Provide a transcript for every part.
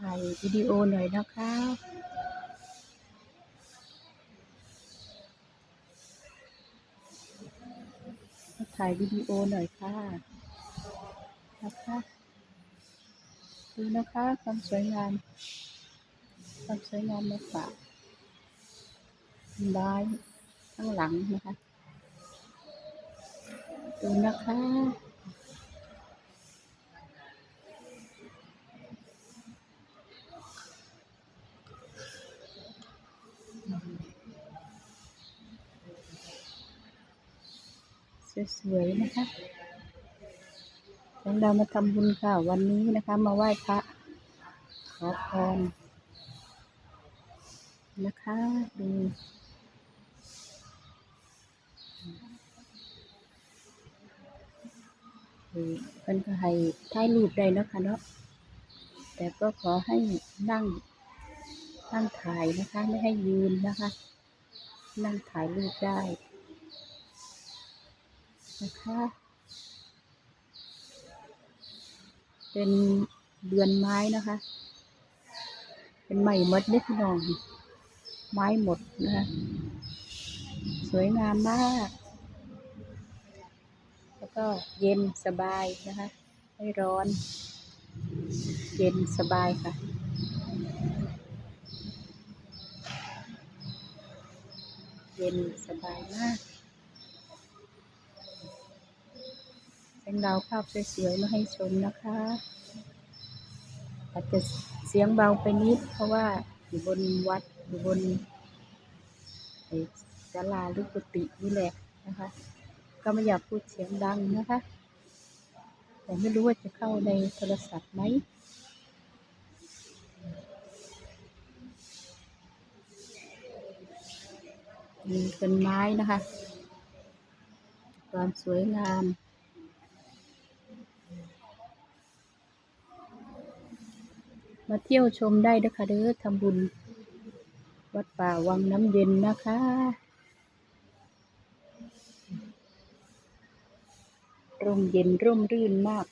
ถ่ายวิดีโอหน่อยนะคะถ่ายวิดีโอหน่อยค่ะนะคะดูนะคะความสวยงามความสวยงามมาฝากด้ายข้างหลังนะคะดูนะคะ สวยๆนะคะแล้วเรามาทำบุญค่ะ วันนี้นะคะ มาไหว้พระขอพรนะคะดูดูเพิ่นก็ให้ถ่ายรูปได้นะคะเนาะแต่ก็ขอให้นั่งนั่งถ่ายนะคะ ไม่ให้ยืนนะคะ นั่งถ่ายรูปได้ นะคะ เป็นเดือนไม้นะคะ เป็นไม้หมดเล็กน้อง ไม้หมดนะคะ สวยงามมาก แล้วก็เย็นสบายนะคะ ไม่ร้อน เย็นสบายค่ะเย็นสบายมาก เป็นดาวภาพสวยๆมาให้ชมนะคะอาจจะเสียงเบาไปนิด เพราะว่าอยู่บนวัดอยู่บนศาลาหรือกุฏินี่แหละนะคะ ก็ไม่อยากพูดเสียงดังนะคะ แต่ไม่รู้ว่าจะเข้าในโทรศัพท์ไหมมีเป็นไม้นะคะ ความสวยงาม มาเที่ยวชมได้เด้คะเด้อทำบุญ วัดป่าวังน้ำเย็นนะคะ ร่มเย็นร่มรื่นมาก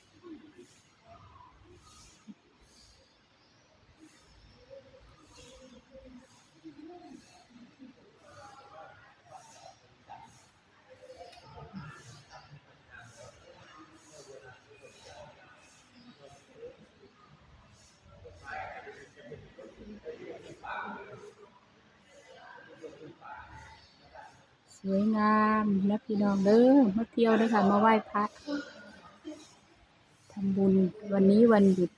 สวยงามนะพี่น้องเด้อมาเที่ยวด้วยค่ะ มาไหว้พระทำบุญวันนี้วันหยุด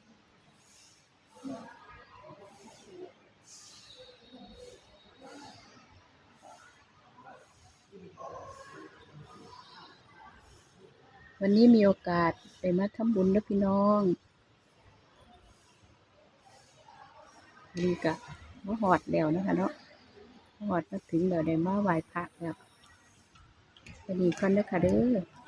วันนี้มีโอกาสไปมาทำบุญนะพี่น้องนี่กะมาหอดแล้วนะคะเนาะหอดมาถึงเดี๋ยวได้มาไหว้พระแล้ว สวัสดีกันเด้อค่ะเด้อ